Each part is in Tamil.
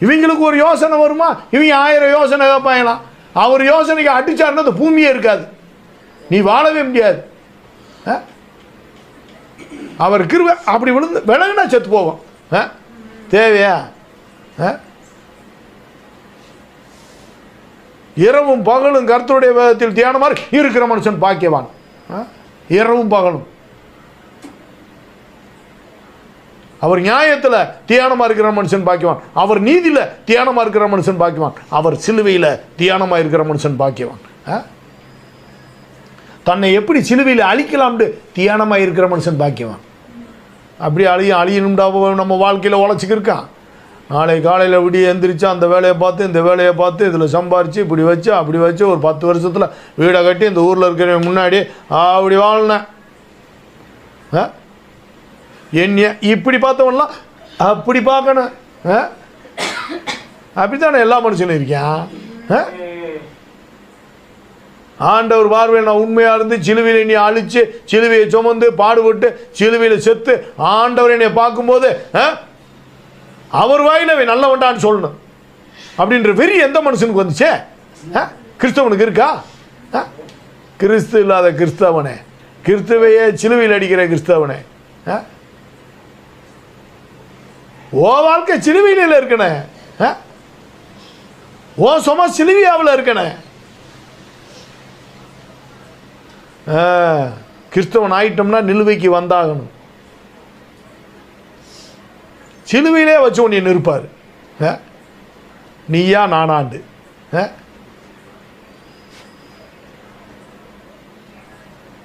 இவங்களுக்கு ஒரு யோசனை வருமா? இவங்க ஆயிரம் யோசனை கேட்பாங்களாம் அவர் யோசனைக்கு அடிச்சாருன்னா அந்த பூமியே இருக்காது. நீ வாழவே முடியாது. ஆ? அவர் கிருவ அப்படி விழுந்து விலகுனா செத்து போவோம் ஆ? தேவையா? ஆ? இரவும் பகலும் கருத்துடைய வேதத்தில் தியானமாக இருக்கிற மனுஷன் பாக்கியவான். ஆ? இரவும் பகலும். அவர் நியாயத்தில் தியானமாக இருக்கிற மனுஷன் பாக்கியவான். அவர் நீதியில் தியானமாக இருக்கிற மனுஷன் பாக்கியவான். அவர் சிலுவையில் தியானமாக இருக்கிற மனுஷன் பாக்கியவான். ஆ? தன்னை எப்படி சிலுவையில் அழிக்கலாம்னு தியானமாக இருக்கிற மனுஷன் பாக்கியவான். அப்படி அழிய அழியணும்டா நம்ம வாழ்க்கையில் உழைச்சிக்கிருக்கான் நாளை காலையில் விடிய எந்திரிச்சு அந்த வேலையை பார்த்து இந்த வேலையை பார்த்து இதில் சம்பாரித்து இப்படி வச்சு அப்படி வச்சு ஒரு பத்து வருஷத்தில் வீடை கட்டி இந்த ஊரில் இருக்கிறவங்க முன்னாடி அப்படி வாழ்னேன். ஆ என்னைய இப்படி பார்த்தவன்லாம் அப்படி பார்க்கணும். ஆ? அப்படித்தானே எல்லா மனுஷனும் இருக்கான் ஆ? ஆண்டவர் பார்வையில் நான் உண்மையாக இருந்து சிலுவையில் என்னை அழிச்சு சிலுவையை சுமந்து பாடுபட்டு சிலுவையில் செத்து ஆண்டவர் என்னை பார்க்கும்போது ஆ, அவர் வாயில் அவன் நல்லவன்டான்னு சொல்லணும். அப்படின்ற வெறி எந்த மனுஷனுக்கு வந்துச்சே? ஆ, கிறிஸ்தவனுக்கு இருக்கா? ஆ? கிறிஸ்து இல்லாத கிறிஸ்தவனே. கிறிஸ்துவையே சிலுவையில் அடிக்கிற கிறிஸ்தவனே. ஆ? ஓ வாழ்க்கை சிலுவையில் இருக்கணே. ஆ? ஓ சும சிலுவியாவில் இருக்கணே. கிறிஸ்தவன் ஆயிட்டோம்னா நிலுவைக்கு வந்தாகணும். சிலுவையிலே வச்சு உன்னை நிற்பார். நீயா நானாண்டு. ஆ?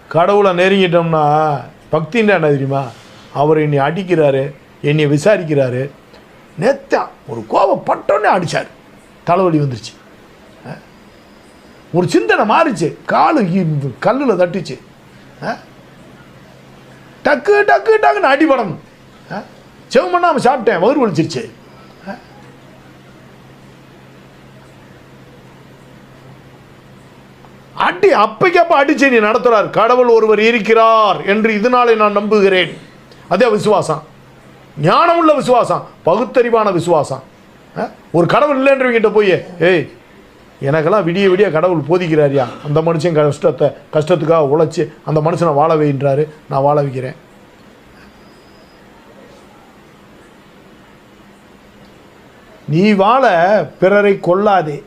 கடவுளை நெருங்கிட்டோம்னா பக்தின்னா என்ன தெரியுமா? அவர் என்னை அடிக்கிறாரு. என்னை விசாரிக்கிறாரு. நேத்தா ஒரு கோபம் பட்டோன்னே அடிச்சார். தலைவலி வந்துருச்சு. ஒரு சிந்தனை மாறிச்சு. காலு கல்லில் தட்டுச்சு. ஆ? டக்கு டக்கு டக்குன்னு அடிபடணும். செவம் சாப்பிட்டேன். வயிறு வலிச்சிருச்சு. ஆ? அடி அப்பைக்கப்ப அடிச்சு நீ நடத்துறார். கடவுள் ஒருவர் இருக்கிறார் என்று இதனாலே நான் நம்புகிறேன். அதே விசுவாசம். ஞானமுள்ள விசுவாசம் பகுத்தறிவான விசுவாசம். ஆ? ஒரு கடவுள் இல்லைன்றவங்கிட்ட போய் ஏய் எனக்கெல்லாம் விடிய விடிய கடவுள் போதிக்கிறாரியா? அந்த மனுஷன் கஷ்டத்தை கஷ்டத்துக்காக உழைச்சி அந்த மனுஷனை வாழ வைன்றாரு நான் வாழ வைக்கிறேன். நீ வாழ பிறரை கொல்லாதே.